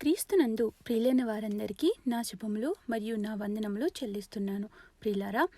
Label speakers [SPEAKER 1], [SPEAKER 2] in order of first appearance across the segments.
[SPEAKER 1] క్రీస్తునందు ప్రియులైన వారందరికీ నా శుభములు మరియు నా వందనములు చెల్లిస్తున్నాను. ప్రియులారా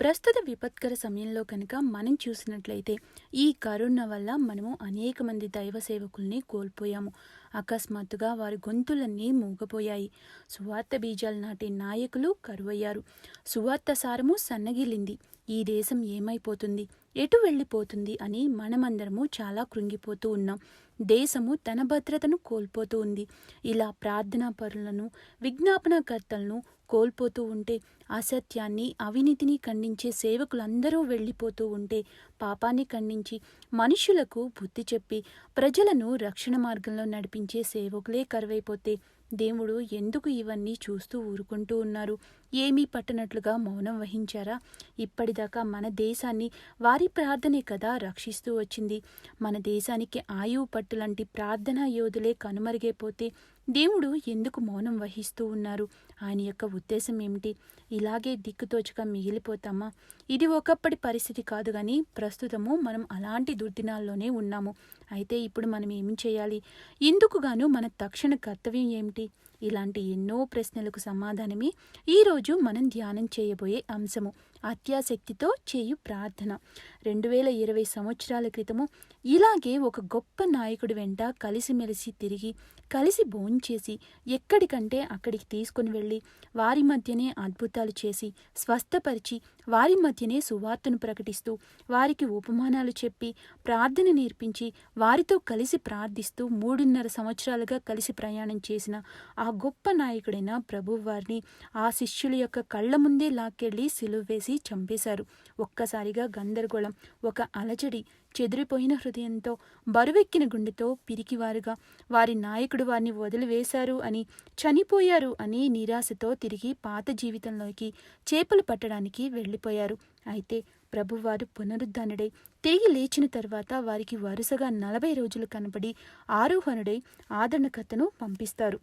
[SPEAKER 1] ప్రస్తుత విపత్కర సమయంలో కనుక మనం చూసినట్లయితే ఈ కరోనా వల్ల మనము అనేక మంది దైవ సేవకుల్ని కోల్పోయాము. అకస్మాత్తుగా వారి గొంతులన్నీ మూగపోయాయి. సువార్త బీజాలు నాటే నాయకులు కరువయ్యారు. సువార్త సారము సన్నగిల్లింది ఈ దేశం ఏమైపోతుంది? ఎటు వెళ్ళిపోతుంది అని మనమందరము చాలా కృంగిపోతూ ఉన్నాం. దేశము తన భద్రతను కోల్పోతూ ఉంది. ఇలా ప్రార్థనా పరులను విజ్ఞాపనకర్తలను కోల్పోతూ ఉంటే అసత్యాన్ని అవినీతిని ఖండించే సేవకులందరూ వెళ్ళిపోతూ ఉంటే పాపాన్ని ఖండించి మనుషులకు బుద్ధి చెప్పి ప్రజలను రక్షణ మార్గంలో నడిపించే సేవకులే కరువైపోతే దేవుడు ఎందుకు ఇవన్నీ చూస్తూ ఊరుకుంటూ ఉన్నారు? ఏమీ పట్టనట్లుగా మౌనం వహించారా? ఇప్పటిదాకా మన దేశాన్ని వారి ప్రార్థనే కదా రక్షిస్తూ వచ్చింది. మన దేశానికి ఆయువు పట్టులాంటి ప్రార్థనా యోధులే కనుమరుగైపోతే దేవుడు ఎందుకు మౌనం వహిస్తూ ఉన్నారు? ఆయన యొక్క ఉద్దేశం ఏమిటి? ఇలాగే దిక్కుతోచగా మిగిలిపోతామా? ఇది ఒకప్పటి పరిస్థితి కాదు కానీ ప్రస్తుతము మనం అలాంటి దుర్దినాల్లోనే ఉన్నాము. అయితే ఇప్పుడు మనం ఏమి చేయాలి? ఇందుకు గాను మన తక్షణ కర్తవ్యం ఏమిటి? ఇలాంటి ఎన్నో ప్రశ్నలకు సమాధానమే ఈరోజు మనం ధ్యానం చేయబోయే అంశము. అత్యాసక్తితో చేయు ప్రార్థన. రెండు వేల ఇరవై సంవత్సరాల క్రితము ఇలాగే ఒక గొప్ప నాయకుడి వెంట కలిసిమెలిసి తిరిగి కలిసి భోంచేసి ఎక్కడికంటే అక్కడికి తీసుకుని వెళ్ళి వారి మధ్యనే అద్భుతాలు చేసి స్వస్థపరిచి వారి మధ్యనే సువార్తను ప్రకటిస్తూ వారికి ఉపమానాలు చెప్పి ప్రార్థన నేర్పించి వారితో కలిసి ప్రార్థిస్తూ మూడున్నర సంవత్సరాలుగా కలిసి ప్రయాణం చేసిన ఆ గొప్ప నాయకుడైన ప్రభు వారిని ఆ శిష్యుల యొక్క కళ్ళ ముందే లాక్కెళ్ళి సిలువ వేసి చంపేశారు. ఒక్కసారిగా గందరగోళం ఒక అలజడి చెదిరిపోయిన హృదయంతో బరువెక్కిన గుండెతో పిరికివారుగా వారి నాయకుడు వారిని వదిలివేశారు అని చనిపోయారు అని నిరాశతో తిరిగి పాత జీవితంలోకి చేపలు పట్టడానికి వెళ్ళిపోయారు. అయితే ప్రభువారు పునరుద్ధరణుడై తిరిగి లేచిన తర్వాత వారికి వరుసగా నలభై రోజులు కనబడి ఆరోహణుడై ఆదరణకర్తను పంపిస్తారు.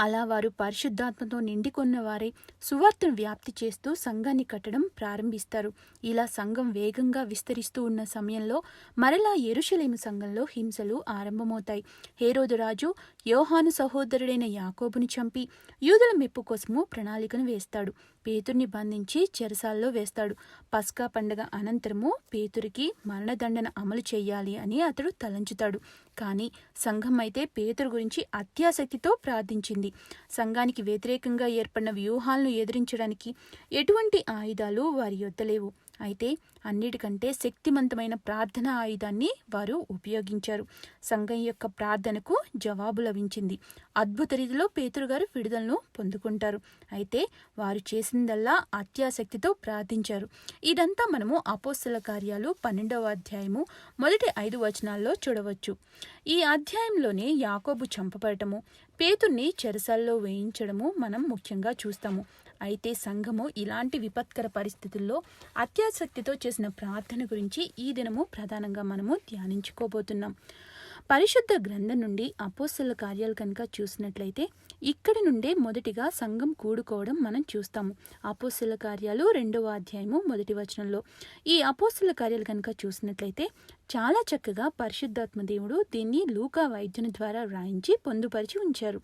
[SPEAKER 1] అలా వారు పరిశుద్ధాత్మతో నిండికొన్న వారే సువార్తను వ్యాప్తి చేస్తూ సంఘాన్ని కట్టడం ప్రారంభిస్తారు. ఇలా సంఘం వేగంగా విస్తరిస్తూ ఉన్న సమయంలో మరలా ఎరుషలేము సంఘంలో హింసలు ఆరంభమవుతాయి. హేరోదురాజు యోహాను సహోదరుడైన యాకోబుని చంపి యూదుల మెప్పు కోసము ప్రణాళికను వేస్తాడు. పేతుర్ని బంధించి చెరసాల్లో వేస్తాడు. పస్కా పండగ అనంతరము పేతురికి మరణదండన అమలు చేయాలి అని అతడు తలంచుతాడు. కానీ సంఘం అయితే పేతురు గురించి అత్యాసక్తితో ప్రార్థించింది. సంఘానికి వ్యతిరేకంగా ఏర్పడిన వ్యూహాలను ఎదిరించడానికి ఎటువంటి ఆయుధాలు వారి యొద్ద లేవు అయితే అన్నిటికంటే శక్తివంతమైన ప్రార్థన ఆయుధాన్ని వారు ఉపయోగించారు. సంఘం యొక్క ప్రార్థనకు జవాబు లభించింది. అద్భుత రీతిలో పేతురు గారు విడుదలను పొందుకుంటారు. అయితే వారు చేసిందల్లా అత్యాసక్తితో ప్రార్థించారు. ఇదంతా మనము అపోస్తల కార్యాలు పన్నెండవ అధ్యాయము మొదటి ఐదు వచనాల్లో చూడవచ్చు. ఈ అధ్యాయంలోనే యాకోబు చంపబడటము పేతుర్ని చెరసాల్లో వేయించడము మనం ముఖ్యంగా చూస్తాము. అయితే సంఘము ఇలాంటి విపత్కర పరిస్థితుల్లో అత్యాసక్తితో చేసిన ప్రార్థన గురించి ఈ దినము ప్రధానంగా మనము ధ్యానించుకోబోతున్నాం. పరిశుద్ధ గ్రంథం నుండి అపోస్తుల కార్యాలు కనుక చూసినట్లయితే ఇక్కడి నుండే మొదటిగా సంఘం కూడుకోవడం మనం చూస్తాము. అపోస్తుల కార్యాలు రెండవ అధ్యాయము మొదటి వచనంలో. ఈ అపోస్తుల కార్యాలు కనుక చూసినట్లయితే చాలా చక్కగా పరిశుద్ధాత్మ దేవుడు దీన్ని లూకా వైద్యుని ద్వారా వ్రాయించి పొందుపరిచి ఉంచారు.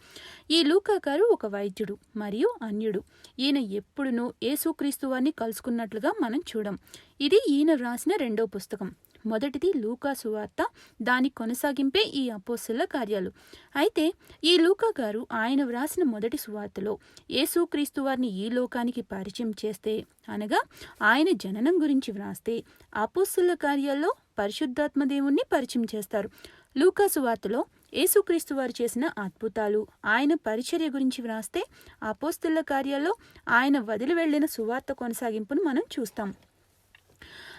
[SPEAKER 1] ఈ లూకా గారు ఒక వైద్యుడు మరియు అన్యుడు. ఈయన ఎప్పుడునూ యేసుక్రీస్తు వారిని కలుసుకున్నట్లుగా మనం చూడం. ఇది ఈయన వ్రాసిన రెండో పుస్తకం. మొదటిది లూకా సువార్త దాని కొనసాగింపే ఈ అపోస్తుల కార్యాలు. అయితే ఈ లూకా గారు ఆయన వ్రాసిన మొదటి సువార్తలో యేసుక్రీస్తు వారిని ఈ లోకానికి పరిచయం చేస్తే అనగా ఆయన జననం గురించి వ్రాస్తే అపోస్తుల కార్యాల్లో పరిశుద్ధాత్మ దేవుణ్ణి పరిచయం చేస్తారు. లూకా సువార్తలో యేసుక్రీస్తు వారు చేసిన అద్భుతాలు ఆయన పరిచర్య గురించి వ్రాస్తే అపోస్తుల కార్యాల్లో ఆయన వదిలి వెళ్ళిన సువార్త కొనసాగింపును మనం చూస్తాం.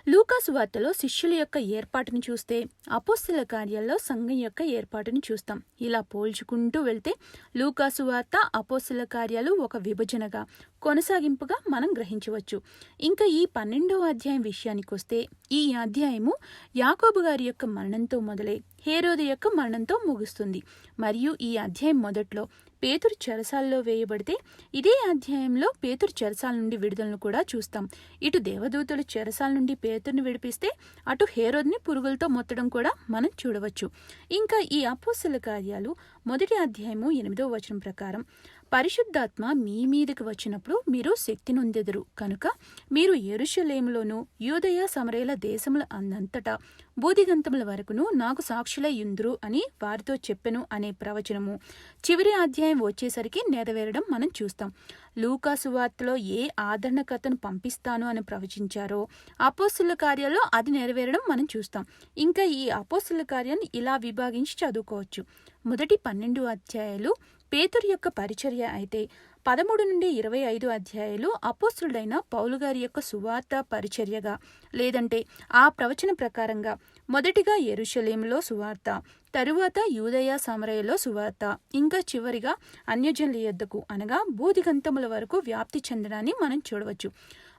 [SPEAKER 1] లూకాసు వార్తలో శిష్యుల యొక్క ఏర్పాటును చూస్తే అపోస్తుల కార్యాల్లో సంఘం యొక్క ఏర్పాటును చూస్తాం. ఇలా పోల్చుకుంటూ వెళ్తే లూకాసు వార్త అపోస్తుల కార్యాలు ఒక విభజనగా కొనసాగింపుగా మనం గ్రహించవచ్చు. ఇంకా ఈ పన్నెండవ అధ్యాయం విషయానికి వస్తే ఈ అధ్యాయము యాకోబు గారి యొక్క మరణంతో మొదలై హేరోదు యొక్క మరణంతో ముగుస్తుంది. మరియు ఈ అధ్యాయం మొదట్లో పేతురు చెరసాల్లో వేయబడితే ఇదే అధ్యాయంలో పేతురు చెరసాల నుండి విడుదలను కూడా చూస్తాం. ఇటు దేవదూతలు చెరసాల నుండి పేతుర్ని విడిపిస్తే అటు హేరోద్ని పురుగులతో మొత్తడం కూడా మనం చూడవచ్చు. ఇంకా ఈ అపోసల కార్యాలు మొదటి అధ్యాయము ఎనిమిదో వచనం ప్రకారం. పరిశుద్ధాత్మ మీ మీదకి వచ్చినప్పుడు మీరు శక్తి నొందెదరు. కనుక మీరు ఎరుషలేములోను యూదయ సమరేల దేశముల అందంతటా బూదిగంతముల వరకును నాకు సాక్షులై యుందురు అని వారితో చెప్పెను అనే ప్రవచనము. చివరి అధ్యాయం వచ్చేసరికి నెరవేరడం మనం చూస్తాం. లూకాసు వార్తలో ఏ ఆదరణకర్తను పంపిస్తాను అని ప్రవచించారో అపోస్తుల కార్యాల్లో అది నెరవేరడం మనం చూస్తాం. ఇంకా ఈ అపోస్తుల కార్యాన్ని ఇలా విభాగించి చదువుకోవచ్చు. మొదటి పన్నెండు అధ్యాయాలు పేతురు యొక్క పరిచర్య అయితే పదమూడు నుండి ఇరవై ఐదు అధ్యాయాలు అపోస్తుడైన పౌలు గారి యొక్క సువార్త పరిచర్యగా లేదంటే ఆ ప్రవచన ప్రకారంగా మొదటిగా ఎరుషలేంలో సువార్త తరువాత యూదయ సమరయలో సువార్త ఇంకా చివరిగా అన్యజనుల యొద్దకు అనగా బూదిగంతముల వరకు వ్యాప్తి చెందడాన్ని మనం చూడవచ్చు.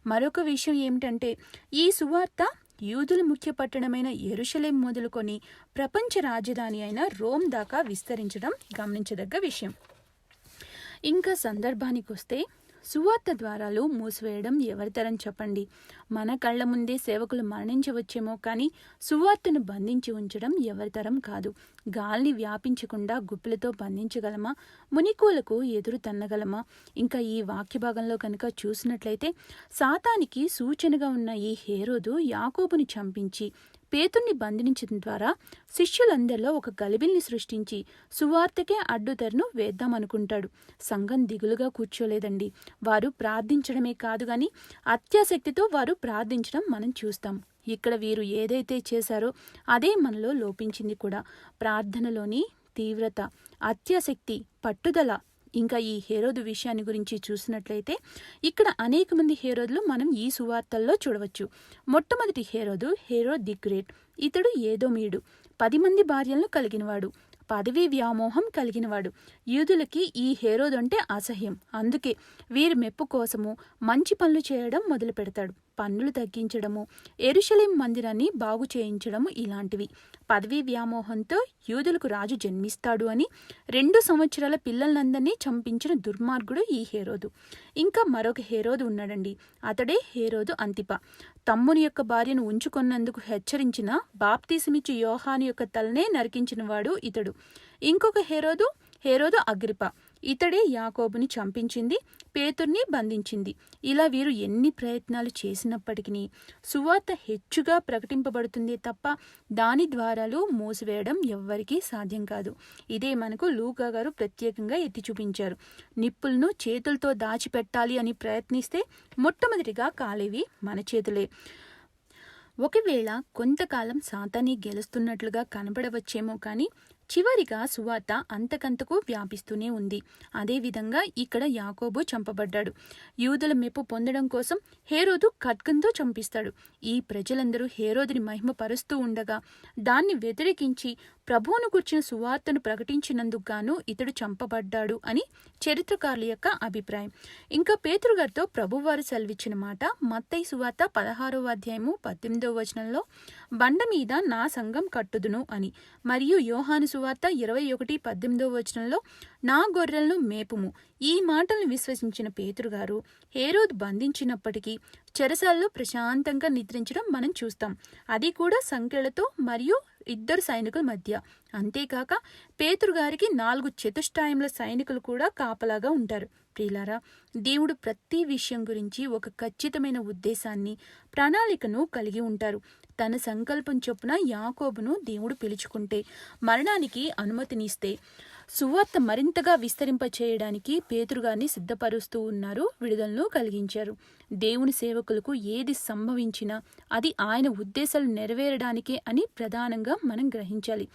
[SPEAKER 1] మరొక విషయం ఏమిటంటే ఈ సువార్త యూదుల ముఖ్య పట్టణమైన ఎరుషలేం మొదలుకొని ప్రపంచ రాజధాని అయిన రోమ్ దాకా విస్తరించడం గమనించదగ్గ విషయం. ఇంకా సందర్భానికి వస్తే సువార్త ద్వారాలు మూసివేయడం ఎవరితరం చెప్పండి? మన కళ్ళ ముందే సేవకులు మరణించవచ్చేమో కానీ సువార్తను బంధించి ఉంచడం ఎవరితరం కాదు. గాలిని వ్యాపించకుండా గుప్పిలతో బంధించగలమా? మునికూలకు ఎదురు తన్నగలమా? ఇంకా ఈ వాక్య భాగంలో కనుక చూసినట్లయితే సాతానికి సూచనగా ఉన్న ఈ హేరోదు యాకోబుని చంపించి పేతుణ్ణి బంధించడం ద్వారా శిష్యులందరిలో ఒక గలిబిల్ని సృష్టించి సువార్తకే అడ్డుతెరను వేద్దామనుకుంటాడు. సంఘం దిగులుగా కూర్చోలేదండి. వారు ప్రార్థించడమే కాదు గాని అత్యాసక్తితో వారు ప్రార్థించడం మనం చూస్తాం. ఇక్కడ వీరు ఏదైతే చేశారో అదే మనలో లోపించింది కూడా. ప్రార్థనలోని తీవ్రత అత్యాసక్తి పట్టుదల ఇంకా ఈ హేరోదు విషయాన్ని గురించి చూసినట్లయితే ఇక్కడ అనేక మంది హేరోదులు మనం ఈ సువార్తల్లో చూడవచ్చు. మొట్టమొదటి హేరోదు హేరో ది గ్రేట్. ఇతడు ఏదో మీడు. పది మంది భార్యలను కలిగినవాడు. పదవీ వ్యామోహం కలిగినవాడు. యూదులకి ఈ హేరోదు అంటే అసహ్యం. అందుకే వీరి మెప్పు కోసము మంచి పనులు చేయడం మొదలు పెడతాడు పన్నులు తగ్గించడము ఎరుషలేం మందిరాన్ని బాగు చేయించడము ఇలాంటివి. పదవీ వ్యామోహంతో యూదులకు రాజు జన్మిస్తాడు అని రెండు సంవత్సరాల పిల్లలందరినీ చంపించిన దుర్మార్గుడు ఈ హేరోదు. ఇంకా మరొక హేరోదు ఉన్నాడండి అతడే హేరోదు అంతిప. తమ్ముని యొక్క భార్యను ఉంచుకున్నందుకు హెచ్చరించిన బాప్తీసమిచ్చి యోహాను యొక్క తలనే నరికించినవాడు ఇతడు. ఇంకొక హేరోదు హేరోదు అగ్రిప. ఇతడే యాకోబుని చంపించింది పేతుర్ని బంధించింది. ఇలా వీరు ఎన్ని ప్రయత్నాలు చేసినప్పటికీ సువార్త హెచ్చుగా ప్రకటింపబడుతుందే తప్ప దాని ద్వారాలు మూసివేయడం ఎవ్వరికీ సాధ్యం కాదు. ఇదే మనకు లూకా గారు ప్రత్యేకంగా ఎత్తి చూపించారు. నిప్పులను చేతులతో దాచిపెట్టాలి అని ప్రయత్నిస్తే మొట్టమొదటిగా కాలేవి మన చేతులే. ఒకవేళ కొంతకాలం సాతాని గెలుస్తున్నట్లుగా కనబడవచ్చేమో కానీ చివరిగా సువార్త అంతకంతకు వ్యాపిస్తూనే ఉంది. అదేవిధంగా ఇక్కడ యాకోబు చంపబడ్డాడు. యూదుల మెప్పు పొందడం కోసం హేరోదు ఖడ్గంతో చంపిస్తాడు. ఈ ప్రజలందరూ హేరోదుని మహిమపరుస్తూ ఉండగా దాన్ని వ్యతిరేకించి ప్రభువును కూర్చిన సువార్తను ప్రకటించినందుకు గాను ఇతడు చంపబడ్డాడు అని చరిత్రకారుల యొక్క అభిప్రాయం. ఇంకా పేతృగారితో ప్రభువారు సెలవిచ్చిన మాట మత్తయి సువార్త పదహారవ అధ్యాయము పద్దెనిమిదవ వచనంలో బండ మీద నా సంఘం కట్టుదును అని. మరియు యోహాను సువార్త ఇరవై ఒకటి పద్దెనిమిదవ వచనంలో నా గొర్రెలను మేపుము. ఈ మాటలను విశ్వసించిన పేతురు గారు హేరోద్ బంధించినప్పటికీ చెరసాల్లో ప్రశాంతంగా నిద్రించడం మనం చూస్తాం. అది కూడా సంఖ్యలతో మరియు ఇద్దరు సైనికుల మధ్య. అంతేకాక పేతురు గారికి నాలుగు చతుష్టాయముల సైనికులు కూడా కాపలాగా ఉంటారు. ప్రియులారా దేవుడు ప్రతి విషయం గురించి ఒక ఖచ్చితమైన ఉద్దేశాన్ని ప్రణాళికను కలిగి ఉంటారు. తన సంకల్పం చొప్పున యాకోబును దేవుడు పిలుచుకుంటే మరణానికి అనుమతినిస్తే సువార్త మరింతగా విస్తరింపచేయడానికి పేతురుగారిని సిద్ధపరుస్తూ ఉన్నారు విడుదలను కలిగించారు. దేవుని సేవకులకు ఏది సంభవించినా అది ఆయన ఉద్దేశాలు నెరవేరడానికే అని ప్రధానంగా మనం గ్రహించాలి.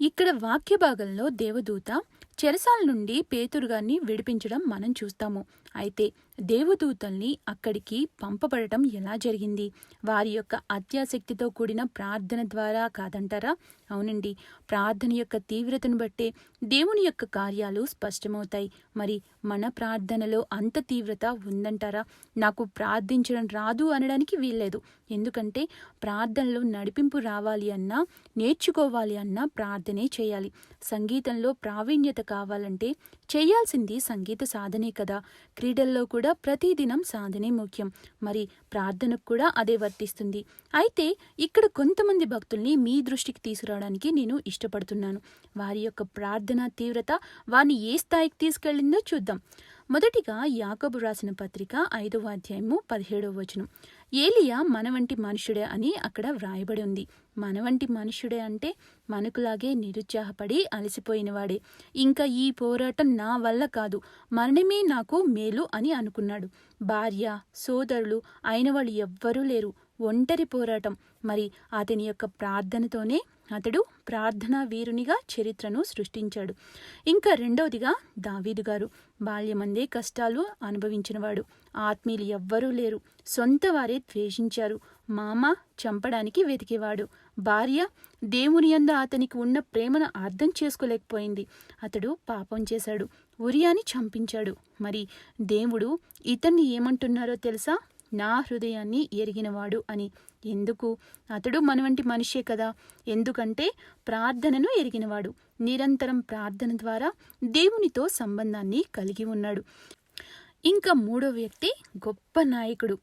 [SPEAKER 1] ఇక్కడ వాక్య భాగంలో దేవదూత చెరసాల నుండి పేతురుగాన్ని విడిపించడం మనం చూస్తాము. అయితే దేవదూతల్ని అక్కడికి పంపబడటం ఎలా జరిగింది? వారి యొక్క అత్యాసక్తితో కూడిన ప్రార్థన ద్వారా కాదంటారా? అవునండి. ప్రార్థన యొక్క తీవ్రతను బట్టే దేవుని యొక్క కార్యాలు స్పష్టమవుతాయి. మరి మన ప్రార్థనలో అంత తీవ్రత ఉందంటారా? నాకు ప్రార్థించడం రాదు అనడానికి వీల్లేదు. ఎందుకంటే ప్రార్థనలో నడిపింపు రావాలి అన్నా నేర్చుకోవాలి అన్నా ప్రార్థనే చేయాలి. సంగీతంలో ప్రావీణ్యత కావాలంటే చేయాల్సింది సంగీత సాధనే కదా. క్రీడల్లో కూడా ప్రతిదినం సాధనే ముఖ్యం. మరి ప్రార్థనకు కూడా అదే వర్తిస్తుంది. అయితే ఇక్కడ కొంతమంది భక్తుల్ని మీ దృష్టికి తీసుకురావడానికి నేను ఇష్టపడుతున్నాను. వారి యొక్క ప్రార్థన తీవ్రత వారిని ఏ స్థాయికి తీసుకెళ్ళిందో చూద్దాం. మొదటిగా యాకబు రాసిన పత్రిక ఐదవ అధ్యాయము పదిహేడవ వచనం. ఏలియా మన వంటి మనుషుడే అని అక్కడ వ్రాయబడి ఉంది. మన వంటి మనుషుడే అంటే మనకులాగే నిరుత్సాహపడి అలసిపోయినవాడే. ఇంకా ఈ పోరాటం నా వల్ల కాదు. మరణమే నాకు మేలు అని అనుకున్నాడు. భార్య సోదరులు అయిన వాళ్ళు ఎవ్వరూ లేరు. ఒంటరి పోరాటం. మరి అతని యొక్క ప్రార్థనతోనే అతడు ప్రార్థనా వీరునిగా చరిత్రను సృష్టించాడు. ఇంకా రెండవదిగా దావీదు గారు. బాల్యమందే కష్టాలు అనుభవించినవాడు. ఆత్మీయులు ఎవ్వరూ లేరు. సొంత వారే ద్వేషించారు. మామ చంపడానికి వెతికేవాడు. భార్య దేవుని యందు అతనికి ఉన్న ప్రేమను అర్థం చేసుకోలేకపోయింది. అతడు పాపం చేశాడు. ఉరియాని చంపించాడు. మరి దేవుడు ఇతన్ని ఏమంటున్నారో తెలుసా? నా హృదయాన్ని ఎరిగినవాడు అని. ఎందుకు? అతడు మన వంటి మనిషే కదా. ఎందుకంటే ప్రార్థనను ఎరిగినవాడు. నిరంతరం ప్రార్థన ద్వారా దేవునితో సంబంధాన్ని కలిగి ఉన్నాడు. ఇంకా మూడో వ్యక్తి గొప్ప నాయకుడు.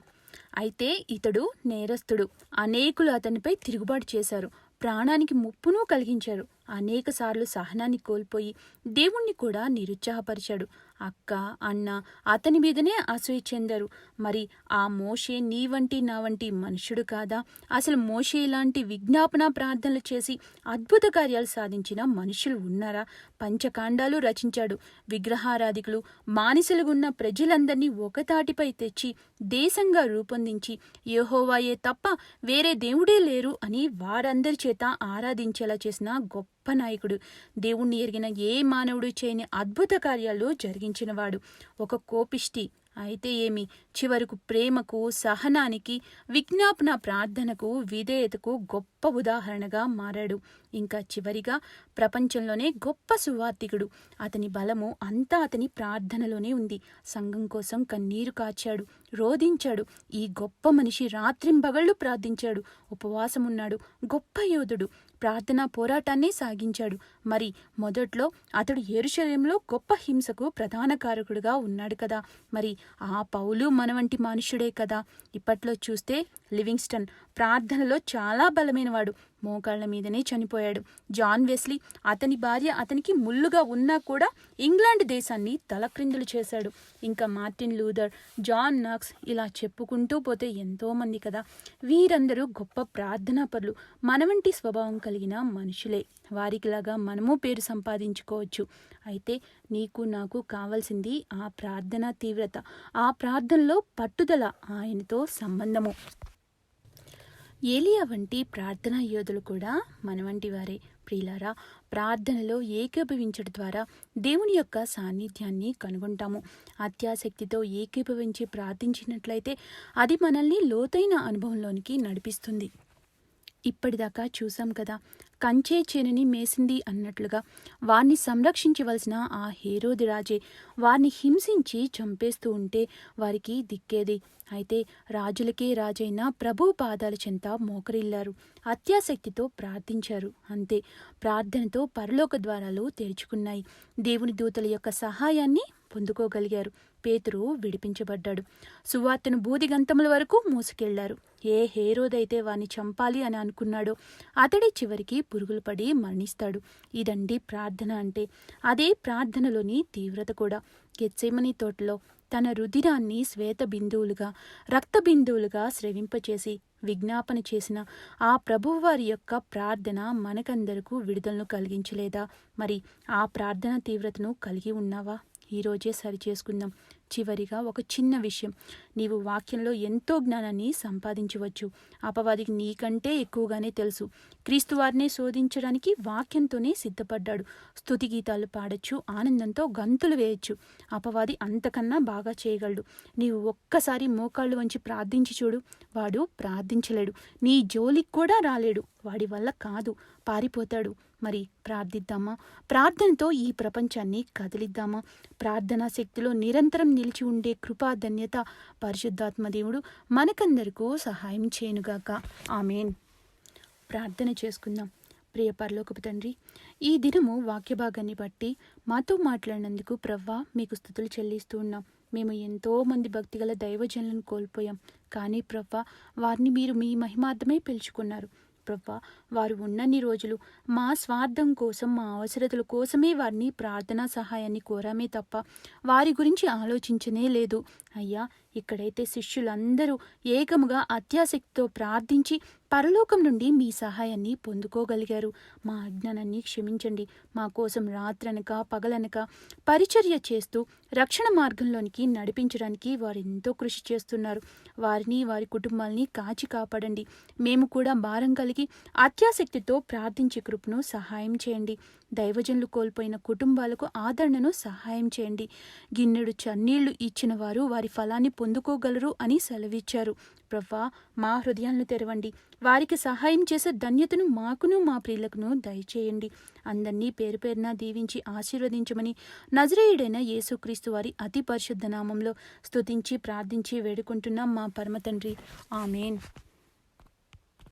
[SPEAKER 1] అయితే ఇతడు నేరస్తుడు. అనేకులు అతనిపై తిరుగుబాటు చేశారు. ప్రాణానికి ముప్పును కలిగించారు. అనేక సార్లు సహనాన్ని కోల్పోయి దేవుణ్ణి కూడా నిరుత్సాహపరిచాడు. అక్క అన్న అతని మీదనే అసూయ చెందారు. మరి ఆ మోషే నీ వంటి నా వంటి మనుషుడు కాదా? అసలు మోషే ఇలాంటి విజ్ఞాపన ప్రార్థనలు చేసి అద్భుత కార్యాలు సాధించిన మనుషులు ఉన్నారా? పంచకాండాలు రచించాడు. విగ్రహారాధికులు మానిసలుగున్న ప్రజలందరినీ ఒకతాటిపై తెచ్చి దేశంగా రూపొందించి యహోవాయే తప్ప వేరే దేవుడే లేరు అని వారందరి చేత ఆరాధించేలా చేసిన గొప్ప నాయకుడు దేవుణ్ణి ఎరిగిన ఏ మానవుడు చేయని అద్భుత కార్యాలు జరిగించినవాడు. ఒక కోపిష్టి అయితే ఏమి? చివరకు ప్రేమకు సహనానికి విజ్ఞాపన ప్రార్థనకు విధేయతకు గొప్ప ఉదాహరణగా మారాడు. ఇంకా చివరిగా ప్రపంచంలోనే గొప్ప సువార్థికుడు. అతని బలము అంతా అతని ప్రార్థనలోనే ఉంది. సంఘం కోసం కన్నీరు కాచాడు రోధించాడు. ఈ గొప్ప మనిషి రాత్రింబగళ్ళు ప్రార్థించాడు. ఉపవాసమున్నాడు గొప్ప యోధుడు. ప్రార్థనా పోరాటాన్ని సాగించాడు. మరి మొదట్లో అతడు ఏరుశల్యంలో గొప్ప హింసకు ప్రధాన కారకుడుగా ఉన్నాడు కదా. మరి ఆ పౌలు మన మన వంటి మనుషుడే కదా. ఇప్పట్లో చూస్తే లివింగ్స్టన్ ప్రార్థనలో చాలా బలమైనవాడు. మోకాళ్ళ మీదనే చనిపోయాడు. జాన్ వెస్లీ అతని భార్య అతనికి ముల్లుగా ఉన్నా కూడా ఇంగ్లాండ్ దేశాన్ని తలక్రిందులు చేశాడు. ఇంకా మార్టిన్ లూథర్ జాన్ నాక్స్ ఇలా చెప్పుకుంటూ పోతే ఎంతోమంది కదా. వీరందరూ గొప్ప ప్రార్థనాపరులు. మన వంటి స్వభావం కలిగిన మనుషులే. వారికిలాగా మనము పేరు సంపాదించుకోవచ్చు. అయితే నీకు నాకు కావాల్సింది ఆ ప్రార్థన తీవ్రత. ఆ ప్రార్థనలో పట్టుదల ఆయనతో సంబంధము. ఏలియా వంటి ప్రార్థనా యోధులు కూడా మన వంటి వారే. ప్రియులారా ప్రార్థనలో ఏకీభవించడం ద్వారా దేవుని యొక్క సాన్నిధ్యాన్ని కనుగొంటాము. అత్యాసక్తితో ఏకీభవించి ప్రార్థించినట్లయితే అది మనల్ని లోతైన అనుభవంలోనికి నడిపిస్తుంది. ఇప్పటిదాకా చూశాం కదా. కంచే చేనని మేసింది అన్నట్లుగా వారిని సంరక్షించవలసిన ఆ హేరోది రాజే వారిని హింసించి చంపేస్తూ ఉంటే వారికి దిక్కేది. అయితే రాజులకే రాజైన ప్రభు పాదాల చెంత మోకరిల్లారు. అత్యాసక్తితో ప్రార్థించారు. అంతే. ప్రార్థనతో పరలోక ద్వారాలు తెరుచుకున్నాయి. దేవుని దూతల యొక్క సహాయాన్ని పొందుకోగలిగారు. పేతురు విడిపించబడ్డాడు. సువార్తను బూదిగంతముల వరకు మూసుకెళ్ళారు. ఏ హేరోదైతే వాణ్ణి చంపాలి అని అనుకున్నాడో అతడి చివరికి పురుగులు పడి మరణిస్తాడు. ఇదండి ప్రార్థన అంటే. అదే ప్రార్థనలోని తీవ్రత కూడా. గెచ్చేమని తోటలో తన రుధిరాన్ని శ్వేత బిందువులుగా రక్త బిందువులుగా స్రవింపచేసి విజ్ఞాపన చేసిన ఆ ప్రభువారి యొక్క ప్రార్థన మనకందరకు విడుదలను కలిగించలేదా? మరి ఆ ప్రార్థన తీవ్రతను కలిగి ఉన్నావా? ఈరోజే సరి చేసుకుందాం. చివరిగా ఒక చిన్న విషయం. నీవు వాక్యంలో ఎంతో జ్ఞానాన్ని సంపాదించవచ్చు. అపవాదికి నీకంటే ఎక్కువగానే తెలుసు. క్రీస్తు వారినే శోధించడానికి వాక్యంతోనే సిద్ధపడ్డాడు. స్థుతి గీతాలు పాడచ్చు ఆనందంతో గంతులు వేయచ్చు. అపవాది అంతకన్నా బాగా చేయగలడు. నీవు ఒక్కసారి మోకాళ్ళు వంచి ప్రార్థించి చూడు. వాడు ప్రార్థించలేడు. నీ జోలికి కూడా రాలేడు. వాడి వల్ల కాదు. పారిపోతాడు. మరి ప్రార్థిద్దామా? ప్రార్థనతో ఈ ప్రపంచాన్ని కదిలిద్దామా? ప్రార్థనా శక్తిలో నిరంతరం నిలిచి ఉండే కృపా ధన్యత పరిశుద్ధాత్మ దేవుడు సహాయం చేయనుగాక. ఆమెన్. ప్రార్థన చేసుకుందాం. ప్రియ పరలోకపు తండ్రి ఈ దినము వాక్య భాగాన్ని బట్టి మాతో మాట్లాడినందుకు ప్రవ్వా మీకు స్థుతులు చెల్లిస్తూ ఉన్నాం. మేము ఎంతో మంది భక్తిగల దైవజనులను కోల్పోయాం. కానీ ప్రవ్వా వారిని మీరు మీ మహిమార్థమే పిలుచుకున్నారు. ప్రవ్వా వారు ఉన్నన్ని రోజులు మా స్వార్థం కోసం మా అవసరతల కోసమే వారిని ప్రార్థనా సహాయాన్ని కోరామే తప్ప వారి గురించి ఆలోచించనే లేదు. అయ్యా ఇక్కడైతే శిష్యులందరూ ఏకముగా అత్యాసక్తితో ప్రార్థించి పరలోకం నుండి మీ సహాయాన్ని పొందుకోగలిగారు. మా అజ్ఞానాన్ని క్షమించండి. మా కోసం రాత్రనక పగలనక పరిచర్య చేస్తూ రక్షణ మార్గంలోనికి నడిపించడానికి వారు ఎంతో కృషి చేస్తున్నారు. వారిని వారి కుటుంబాల్ని కాచి కాపాడండి. మేము కూడా భారం కలిగి అత్యాసక్తితో ప్రార్థించే కృపను సహాయం చేయండి. దైవజనులు కోల్పోయిన కుటుంబాలకు ఆదరణను సహాయం చేయండి. గిన్నెడు చన్నీళ్ళు ఇచ్చిన వారు వారి ఫలాన్ని పొందుకోగలరు అని సెలవిచ్చారు. ప్రవ్వా మా హృదయాలను తెరవండి. వారికి సహాయం చేసే ధన్యతను మాకును మా ప్రియులకును దయచేయండి. అందరినీ పేరు పేరున దీవించి ఆశీర్వదించమని నజరేయుడైన యేసుక్రీస్తు వారి అతి పరిశుద్ధ నామంలో స్తుతించి ప్రార్థించి వేడుకుంటున్నాం మా పరమతండ్రి. ఆమెన్.